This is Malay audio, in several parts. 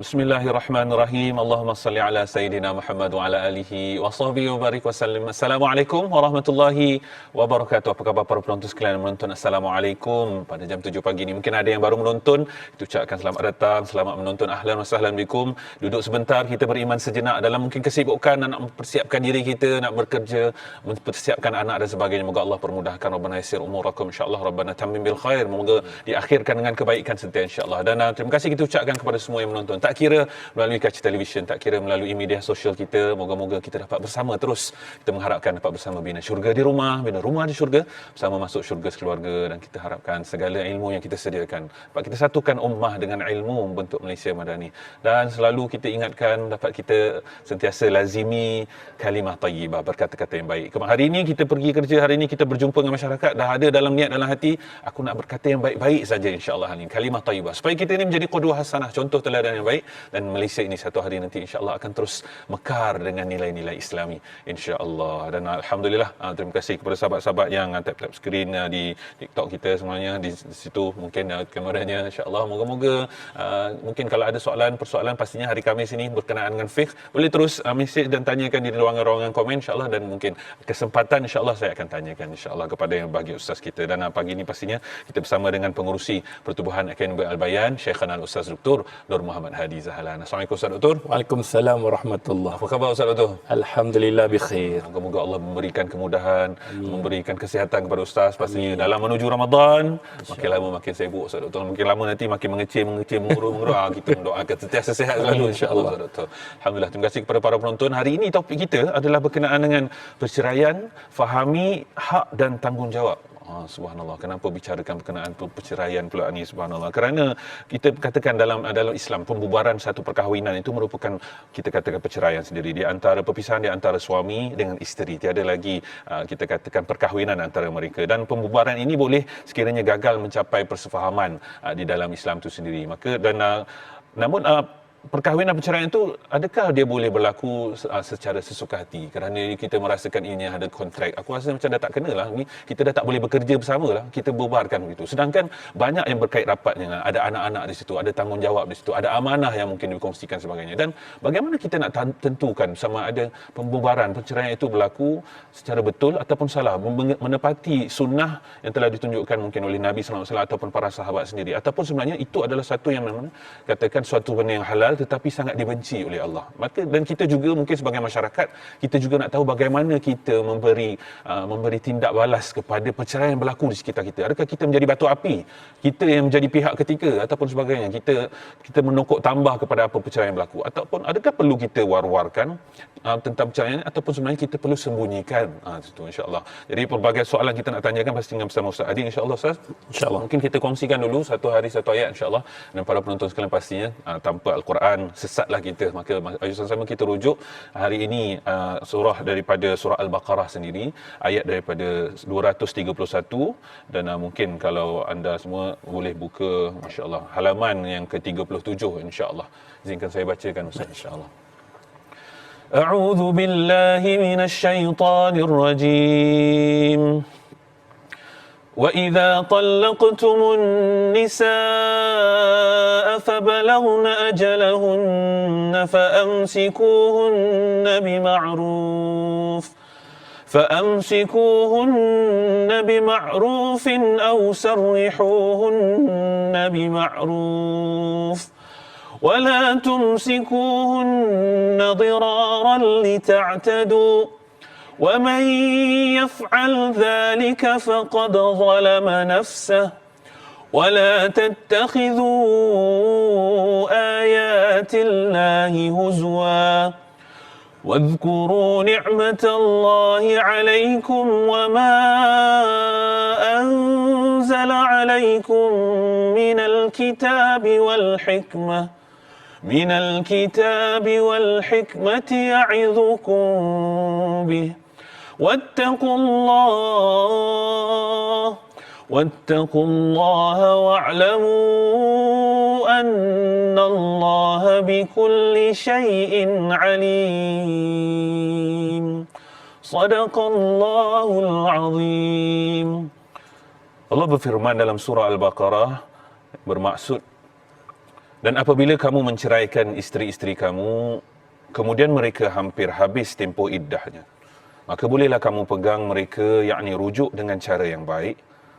Bismillahirrahmanirrahim. Allahumma salli ala Sayyidina Muhammad wa ala alihi wa sahbihi wa barik wa sallim. Assalamualaikum warahmatullahi wabarakatuh. Apa khabar para penonton sekalian menonton? Assalamualaikum. Pada jam 7 pagi ini mungkin ada yang baru menonton. Kita ucapkan selamat datang, selamat menonton. Ahlan wa sahlan bikum. Duduk sebentar kita beriman sejenak dalam mungkin kesibukan nak mempersiapkan diri kita, nak bekerja, mempersiapkan anak dan sebagainya. Moga Allah permudahkan Rabbana yasir umurakum insyaallah. Rabbana tammim bil khair. Moga diakhirkan dengan kebaikan sentiasa insyaallah. Dan uh, terima kasih kita ucapkan kepada semua yang menonton. Tak kira melalui kaca televisyen, tak kira melalui media sosial kita, moga-moga kita dapat bersama terus. Kita mengharapkan dapat bersama bina syurga di rumah, bina rumah di syurga, bersama masuk syurga sekeluarga dan kita harapkan segala ilmu yang kita sediakan. Dapat kita satukan ummah dengan ilmu bentuk Malaysia Madani. Dan selalu kita ingatkan dapat kita sentiasa lazimi kalimah tayyibah, berkata-kata yang baik. Kemarin hari ini kita pergi kerja, hari ini kita berjumpa dengan masyarakat, dah ada dalam niat dalam hati, aku nak berkata yang baik-baik saja insya-Allah. Kalimah tayyibah. Supaya kita ini menjadi qudwah hasanah, contoh teladan yang baik baik. Dan Malaysia ini satu hari nanti insya-Allah akan terus mekar dengan nilai-nilai Islami insya-Allah. Dan alhamdulillah uh, terima kasih kepada sahabat-sahabat yang uh, tap-tap skrin uh, di TikTok kita semuanya di, situ mungkin kameranya insya-Allah. Moga-moga mungkin kalau ada soalan persoalan pastinya hari Khamis ini berkenaan dengan fiqh. Boleh terus mesej dan tanyakan di ruangan-ruangan komen insya-Allah. Dan mungkin kesempatan insya-Allah saya akan tanyakan insya-Allah kepada yang bagi ustaz kita. Dan pagi ini pastinya kita bersama dengan pengurusi Pertubuhan Akademi Al-Bayan Syekhana Ustaz Dr. Nur Muhammad Hadi Zahlan. Assalamualaikum Ustaz Doktor. Waalaikumsalam warahmatullahi Apa khabar Ustaz Doktor? Alhamdulillah bikhair. Moga-moga Allah memberikan kemudahan, Amin. memberikan kesihatan kepada Ustaz pastinya Amin. dalam menuju Ramadan. Makin lama makin sibuk Ustaz Doktor. Makin lama nanti makin mengecil, mengecil, mengurung, mengurung. Ah, kita mendoakan sentiasa sihat selalu insya-Allah Ustaz Doktor. Alhamdulillah. Terima kasih kepada para penonton. Hari ini topik kita adalah berkenaan dengan perceraian, fahami hak dan tanggungjawab. Oh, subhanallah. Kenapa bicarakan berkenaan perceraian pula ni subhanallah? Kerana kita katakan dalam dalam Islam pembubaran satu perkahwinan itu merupakan kita katakan perceraian sendiri di antara perpisahan di antara suami dengan isteri. Tiada lagi uh, kita katakan perkahwinan antara mereka dan pembubaran ini boleh sekiranya gagal mencapai persefahaman uh, di dalam Islam itu sendiri. Maka dan uh, namun uh, perkahwinan perceraian itu adakah dia boleh berlaku uh, secara sesuka hati? Kerana kita merasakan ini ada kontrak. Aku rasa macam dah tak kena lah. Ni kita dah tak boleh bekerja bersama lah. Kita bubarkan begitu. Sedangkan banyak yang berkait rapatnya ada anak-anak di situ ada tanggungjawab di situ ada amanah yang mungkin dikongsikan sebagainya. Dan bagaimana kita nak tentukan sama ada pembubaran perceraian itu berlaku secara betul ataupun salah? Menepati sunnah yang telah ditunjukkan mungkin oleh Nabi SAW ataupun para sahabat sendiri. Ataupun sebenarnya itu adalah satu yang memang katakan suatu benda yang halal halal tetapi sangat dibenci oleh Allah. Maka dan kita juga mungkin sebagai masyarakat kita juga nak tahu bagaimana kita memberi uh, memberi tindak balas kepada perceraian yang berlaku di sekitar kita. Adakah kita menjadi batu api? Kita yang menjadi pihak ketiga ataupun sebagainya. Kita kita menokok tambah kepada apa perceraian yang berlaku ataupun adakah perlu kita war-warkan uh, tentang perceraian ataupun sebenarnya kita perlu sembunyikan? Ah uh, itu insya-Allah. Jadi pelbagai soalan kita nak tanyakan pasti dengan bersama Ustaz Adi insya-Allah Ustaz. Insya-Allah. Mungkin kita kongsikan dulu satu hari satu ayat insya-Allah dan para penonton sekalian pastinya uh, tanpa Al-Quran Quran sesatlah kita maka ayo sama-sama kita rujuk hari ini uh, surah daripada surah al-baqarah sendiri ayat daripada 231 dan uh, mungkin kalau anda semua boleh buka masya-Allah halaman yang ke-37 insya-Allah izinkan saya bacakan ustaz insya-Allah أعوذ بالله من الشيطان الرجيم واذا طلقتم النساء فبلغن اجلهن فامسكوهن بمعروف فامسكوهن بمعروف أو سرحوهن بمعروف ولا تمسكوهن ضرارا لتعتدوا ومن يفعل ذلك فقد ظلم نفسه. ولا تتخذوا آيات الله هزوا. واذكروا نعمة الله عليكم وما أنزل عليكم من الكتاب والحكمة. من الكتاب والحكمة يعظكم به. واتقوا الله واتقوا الله واعلموا ان الله بكل شيء عليم صدق الله العظيم Allah berfirman dalam surah Al-Baqarah bermaksud Dan apabila kamu menceraikan isteri-isteri kamu, kemudian mereka hampir habis tempoh iddahnya, maka bolehlah kamu pegang mereka yakni rujuk dengan cara yang baik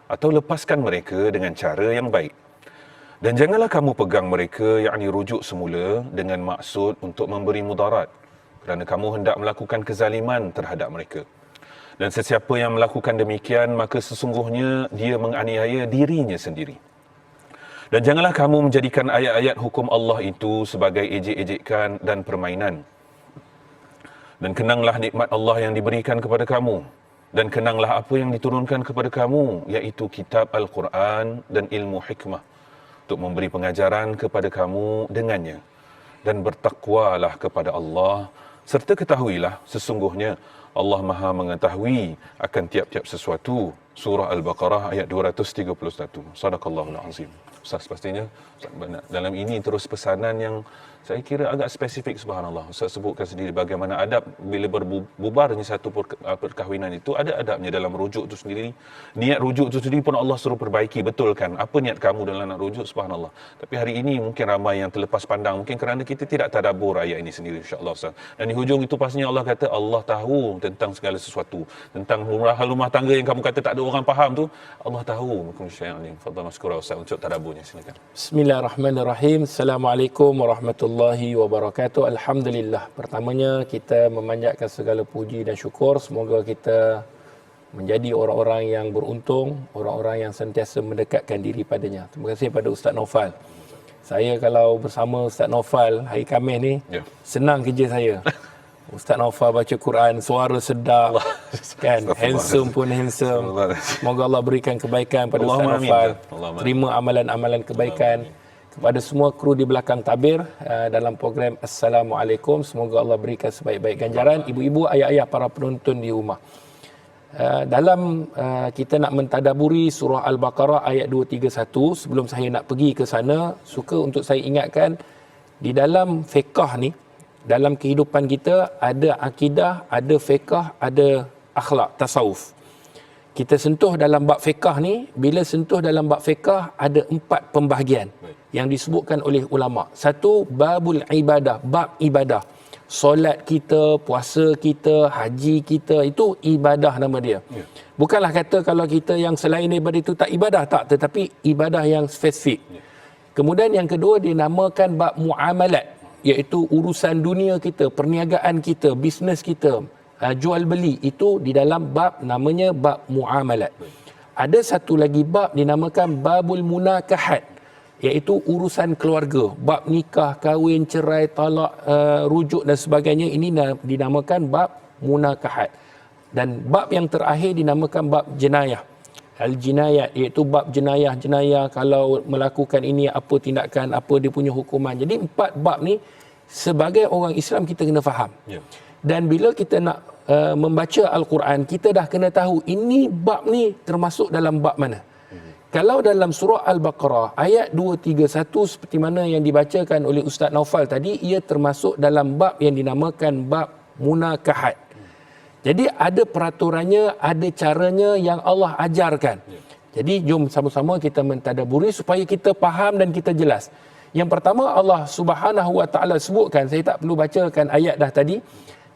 atau lepaskan mereka dengan cara yang baik. Dan janganlah kamu pegang mereka yakni rujuk semula dengan maksud untuk memberi mudarat kerana kamu hendak melakukan kezaliman terhadap mereka. Dan sesiapa yang melakukan demikian maka sesungguhnya dia menganiaya dirinya sendiri. Dan janganlah kamu menjadikan ayat-ayat hukum Allah itu sebagai ejek-ejekan dan permainan. Dan kenanglah nikmat Allah yang diberikan kepada kamu. Dan kenanglah apa yang diturunkan kepada kamu, iaitu kitab Al-Quran dan ilmu hikmah. Untuk memberi pengajaran kepada kamu dengannya. Dan bertakwalah kepada Allah. Serta ketahuilah sesungguhnya Allah maha mengetahui akan tiap-tiap sesuatu. Surah Al-Baqarah ayat 231. Sadaqallahul azim. Ustaz pastinya dalam ini terus pesanan yang saya kira agak spesifik subhanallah. Ustaz sebutkan sendiri bagaimana adab bila berbubarnya satu uh, perkahwinan itu ada adabnya dalam rujuk itu sendiri. Niat rujuk itu sendiri pun Allah suruh perbaiki betul kan? Apa niat kamu dalam nak rujuk subhanallah. Tapi hari ini mungkin ramai yang terlepas pandang mungkin kerana kita tidak tadabbur ayat ini sendiri insyaallah Ustaz. Dan di hujung itu pastinya Allah kata Allah tahu tentang segala sesuatu. Tentang rumah rumah tangga yang kamu kata tak ada orang faham tu Allah tahu. Mungkin syai'an ni. Fadhal maskura Ustaz untuk tadabburnya silakan. Bismillahirrahmanirrahim. Assalamualaikum warahmatullahi wabarakatuh. Alhamdulillah. Pertamanya kita memanjatkan segala puji dan syukur. Semoga kita menjadi orang-orang yang beruntung, orang-orang yang sentiasa mendekatkan diri padanya. Terima kasih pada Ustaz Naufal. Saya kalau bersama Ustaz Naufal hari Khamis ni, Ya. senang kerja saya. Ustaz Naufal baca Quran, suara sedap, kan, handsome pun handsome. Semoga Allah berikan kebaikan pada Ustaz. Naufal. Allahumma amin. Terima amalan-amalan kebaikan kepada semua kru di belakang tabir uh, dalam program Assalamualaikum. Semoga Allah berikan sebaik-baik ganjaran. Ibu-ibu, ayah-ayah para penonton di rumah. Uh, dalam uh, kita nak mentadaburi surah Al-Baqarah ayat 231 sebelum saya nak pergi ke sana suka untuk saya ingatkan di dalam fiqah ni dalam kehidupan kita ada akidah, ada fiqah, ada akhlak, tasawuf. Kita sentuh dalam bab fiqah ni, bila sentuh dalam bab fiqah ada empat pembahagian yang disebutkan oleh ulama. Satu babul ibadah, bab ibadah. Solat kita, puasa kita, haji kita itu ibadah nama dia. Ya. Bukanlah kata kalau kita yang selain daripada itu tak ibadah tak, tetapi ibadah yang spesifik. Kemudian yang kedua dinamakan bab muamalat iaitu urusan dunia kita, perniagaan kita, bisnes kita, uh, jual beli itu di dalam bab namanya bab muamalat. Ada satu lagi bab dinamakan babul munakahat iaitu urusan keluarga, bab nikah, kahwin, cerai, talak, uh, rujuk dan sebagainya ini na- dinamakan bab munakahat. Dan bab yang terakhir dinamakan bab jenayah. Al-jinayat iaitu bab jenayah-jenayah kalau melakukan ini apa tindakan, apa dia punya hukuman. Jadi empat bab ni sebagai orang Islam kita kena faham. Ya. Dan bila kita nak uh, membaca Al-Quran, kita dah kena tahu ini bab ni termasuk dalam bab mana. Kalau dalam surah Al-Baqarah ayat 231 seperti mana yang dibacakan oleh Ustaz Naufal tadi ia termasuk dalam bab yang dinamakan bab munakahat. Jadi ada peraturannya, ada caranya yang Allah ajarkan. Jadi jom sama-sama kita mentadaburi supaya kita faham dan kita jelas. Yang pertama Allah Subhanahu Wa Taala sebutkan, saya tak perlu bacakan ayat dah tadi.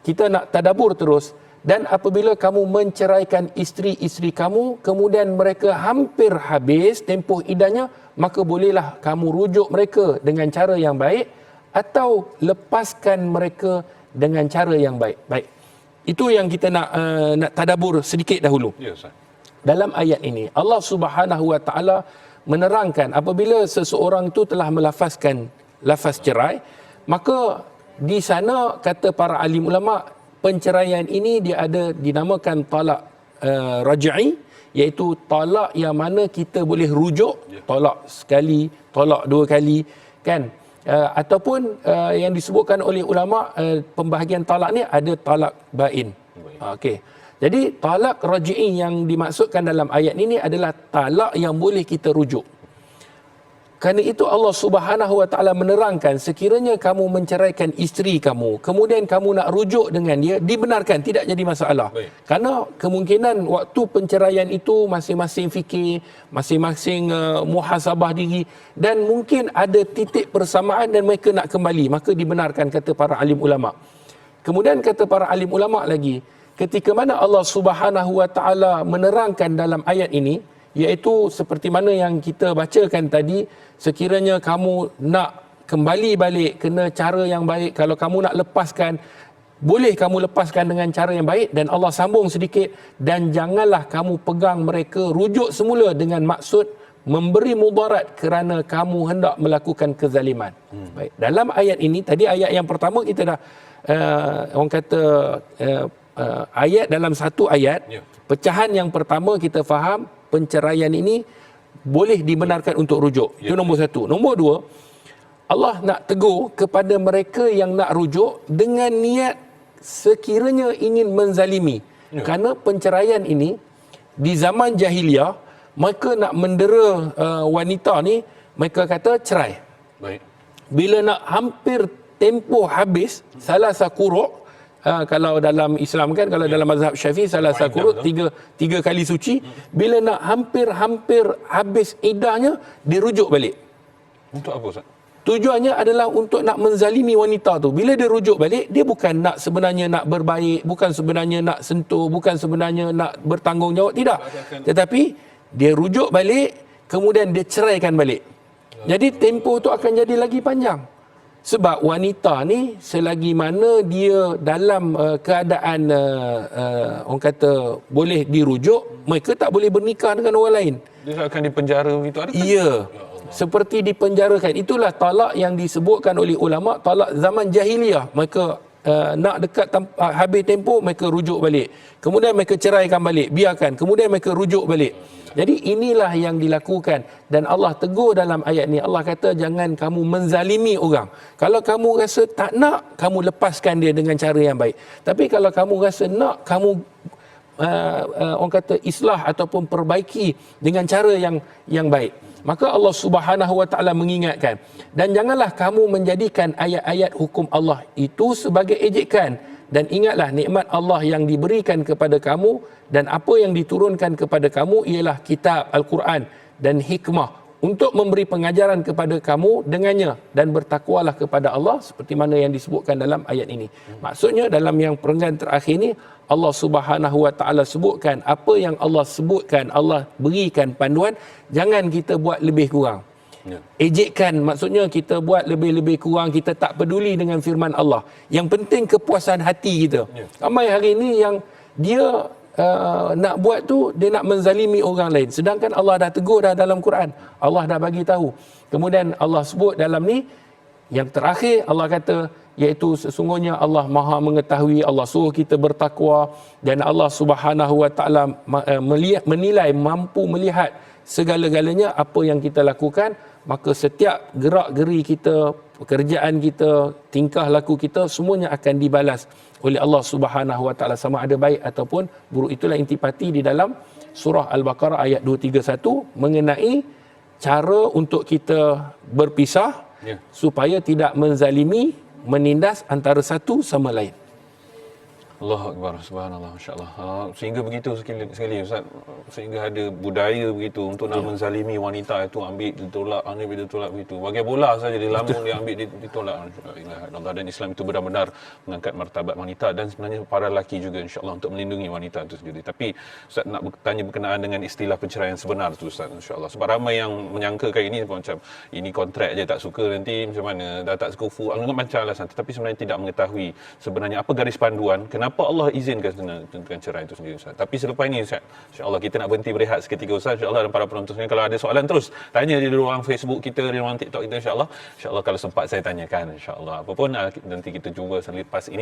Kita nak tadabur terus dan apabila kamu menceraikan isteri-isteri kamu kemudian mereka hampir habis tempoh idahnya maka bolehlah kamu rujuk mereka dengan cara yang baik atau lepaskan mereka dengan cara yang baik. Baik. Itu yang kita nak uh, nak tadabur sedikit dahulu. Ya, Ustaz. Dalam ayat ini Allah Subhanahu Wa Taala menerangkan apabila seseorang itu telah melafazkan lafaz cerai maka di sana kata para alim ulama penceraian ini dia ada dinamakan talak uh, raj'i iaitu talak yang mana kita boleh rujuk talak sekali talak dua kali kan? Uh, ataupun uh, yang disebutkan oleh ulama uh, pembahagian talak ni ada talak bain. Okey. Jadi talak raj'i yang dimaksudkan dalam ayat ini adalah talak yang boleh kita rujuk Kerana itu Allah Subhanahu Wa Taala menerangkan sekiranya kamu menceraikan isteri kamu, kemudian kamu nak rujuk dengan dia, dibenarkan tidak jadi masalah. Baik. Karena kemungkinan waktu penceraian itu masing-masing fikir, masing-masing uh, muhasabah diri dan mungkin ada titik persamaan dan mereka nak kembali, maka dibenarkan kata para alim ulama. Kemudian kata para alim ulama lagi, ketika mana Allah Subhanahu Wa Taala menerangkan dalam ayat ini, iaitu seperti mana yang kita bacakan tadi, sekiranya kamu nak kembali balik kena cara yang baik, kalau kamu nak lepaskan boleh kamu lepaskan dengan cara yang baik dan Allah sambung sedikit dan janganlah kamu pegang mereka rujuk semula dengan maksud memberi mudarat kerana kamu hendak melakukan kezaliman. Hmm. Baik. Dalam ayat ini tadi ayat yang pertama kita dah uh, orang kata uh, uh, ayat dalam satu ayat Ya. pecahan yang pertama kita faham penceraian ini boleh dibenarkan untuk rujuk. Itu nombor satu. Nombor dua, Allah nak tegur kepada mereka yang nak rujuk dengan niat sekiranya ingin menzalimi. Ya. Kerana penceraian ini di zaman jahiliah mereka nak mendera uh, wanita ni mereka kata cerai. Baik. Bila nak hampir tempoh habis salah sakuruk uh, kalau dalam Islam kan kalau dalam mazhab Syafi'i salah Iddah sakuruk tu. tiga tiga kali suci bila nak hampir-hampir habis iddahnya dirujuk balik. Untuk apa Ustaz? Tujuannya adalah untuk nak menzalimi wanita tu. Bila dia rujuk balik, dia bukan nak sebenarnya nak berbaik, bukan sebenarnya nak sentuh, bukan sebenarnya nak bertanggungjawab, tidak. Tetapi dia rujuk balik, kemudian dia ceraikan balik. Jadi tempoh tu akan jadi lagi panjang. Sebab wanita ni selagi mana dia dalam uh, keadaan uh, uh, orang kata boleh dirujuk, mereka tak boleh bernikah dengan orang lain. Dia akan dipenjara begitu ada? Ya. Seperti dipenjarakan. Itulah talak yang disebutkan oleh ulama talak zaman jahiliah. Mereka uh, nak dekat tem- uh, habis tempoh mereka rujuk balik. Kemudian mereka ceraikan balik, biarkan. Kemudian mereka rujuk balik. Jadi inilah yang dilakukan dan Allah tegur dalam ayat ni. Allah kata jangan kamu menzalimi orang. Kalau kamu rasa tak nak, kamu lepaskan dia dengan cara yang baik. Tapi kalau kamu rasa nak, kamu uh, uh, orang kata islah ataupun perbaiki dengan cara yang yang baik. Maka Allah Subhanahu wa taala mengingatkan dan janganlah kamu menjadikan ayat-ayat hukum Allah itu sebagai ejekan dan ingatlah nikmat Allah yang diberikan kepada kamu dan apa yang diturunkan kepada kamu ialah kitab Al-Quran dan hikmah untuk memberi pengajaran kepada kamu dengannya dan bertakwalah kepada Allah seperti mana yang disebutkan dalam ayat ini. Maksudnya dalam yang perenggan terakhir ini Allah Subhanahu wa taala sebutkan apa yang Allah sebutkan Allah berikan panduan jangan kita buat lebih kurang. Ya. Ejekkan maksudnya kita buat lebih-lebih kurang kita tak peduli dengan firman Allah. Yang penting kepuasan hati kita. Ya. Ramai hari ini yang dia uh, nak buat tu dia nak menzalimi orang lain. Sedangkan Allah dah tegur dah dalam Quran. Allah dah bagi tahu. Kemudian Allah sebut dalam ni yang terakhir Allah kata iaitu sesungguhnya Allah Maha mengetahui Allah suruh kita bertakwa dan Allah Subhanahu wa taala eh, melihat menilai mampu melihat segala-galanya apa yang kita lakukan maka setiap gerak geri kita pekerjaan kita tingkah laku kita semuanya akan dibalas oleh Allah Subhanahu wa taala. Sama ada baik ataupun buruk. Itulah intipati di dalam surah al-baqarah ayat 231 mengenai cara untuk kita berpisah Ya. supaya tidak menzalimi menindas antara satu sama lain Allah Akbar, subhanallah, masya-Allah. Uh, sehingga begitu sekali, sekali Ustaz, sehingga ada budaya begitu untuk nak menzalimi wanita itu ambil ditolak, ambil ditolak begitu. Bagai bola saja di lambung dia ambil dit- ditolak. Allah dan Islam itu benar-benar mengangkat martabat wanita dan sebenarnya para lelaki juga insya-Allah untuk melindungi wanita itu sendiri. Tapi Ustaz nak bertanya berkenaan dengan istilah penceraian sebenar tu Ustaz insya-Allah. Sebab ramai yang menyangkakan ini macam ini kontrak je tak suka nanti macam mana dah tak sekufu anggap macam alasan tetapi sebenarnya tidak mengetahui sebenarnya apa garis panduan kenapa Allah izinkan tentang cerai itu sendiri Ustaz. Tapi selepas ini Ustaz, insya-Allah kita nak berhenti berehat seketika Ustaz. Insya-Allah dan para penonton kalau ada soalan terus tanya di ruang Facebook kita, di ruang TikTok kita insya-Allah. Insya-Allah kalau sempat saya tanyakan insya-Allah. Apapun ah, nanti kita jumpa selepas ini